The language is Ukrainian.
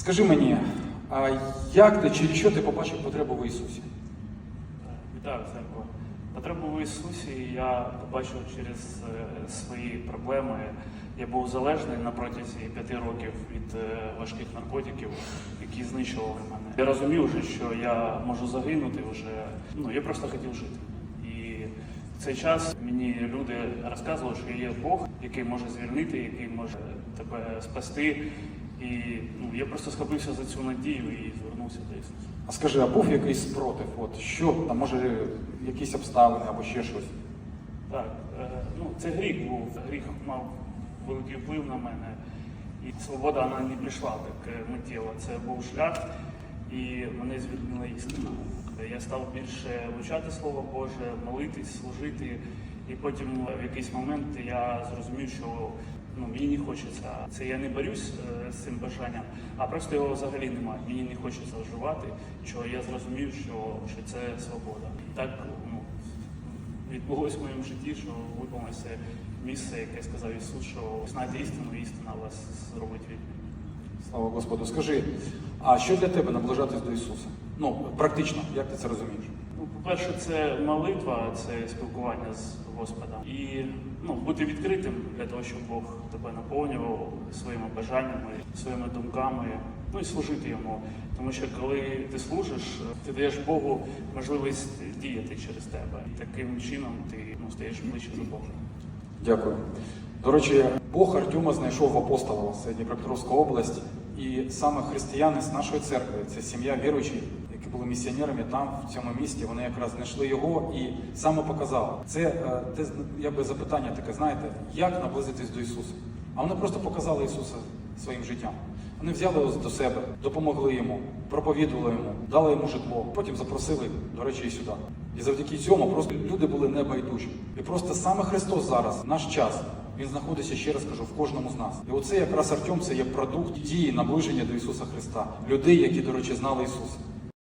Скажи мені, а як ти через що ти побачив потребу в Ісусі? Вітаю, церква. Потребу в Ісусі я побачив через е, свої проблеми. Я був залежний на протязі п'яти років від е, важких наркотиків, які знищували мене. Я розумів вже, що я можу загинути вже. Ну я просто хотів жити. І в цей час мені люди розказували, що є Бог, який може звільнити, який може тебе спасти. І ну, я просто схопився за цю надію і звернувся до Ісуса. А скажи, а був якийсь спротив? От що там, може, якісь обставини або ще щось? Так, е, ну це гріх був. Гріх мав великий вплив на мене. І свобода вона не прийшла так е, миттєво. Це був шлях, і мене звільнила істина. Я став більше вивчати Слово Боже, молитись, служити. І потім в якийсь момент я зрозумів, що ну, мені не хочеться. Це я не борюсь е, з цим бажанням, а просто його взагалі немає. Мені не хочеться вживати, що я зрозумів, що, що це свобода. Так ну, відбулось в моєму житті, що виповнилося місце, яке сказав Ісус, що знайте істину, істина вас зробить вільним. Слава Господу. Скажи, а що для тебе наближатись до Ісуса? Ну, практично, як ти це розумієш? Ну, по-перше, це молитва, це спілкування з Господом. І ну, бути відкритим для того, щоб Бог тебе наповнював своїми бажаннями, своїми думками, ну і служити йому. Тому що коли ти служиш, ти даєш Богу можливість діяти через тебе. І таким чином ти ну, стаєш ближче до Бога. Дякую. До речі, Бог Артема знайшов в апостолова це Дніпропетровська область. І саме християни з нашої церкви, це сім'я віруючих, які були місіонерами там, в цьому місті, вони якраз знайшли його і саме показали. Це е, те, якби запитання таке, знаєте, як наблизитись до Ісуса? А вони просто показали Ісуса своїм життям. Вони взяли до себе, допомогли йому, проповідували йому, дали йому житло, потім запросили, до речі, і сюди. І завдяки цьому просто люди були небайдужі. І просто саме Христос зараз, наш час, він знаходиться, ще раз кажу, в кожному з нас. І оце якраз Артем, це є продукт дії наближення до Ісуса Христа, людей, які, до речі, знали Ісуса.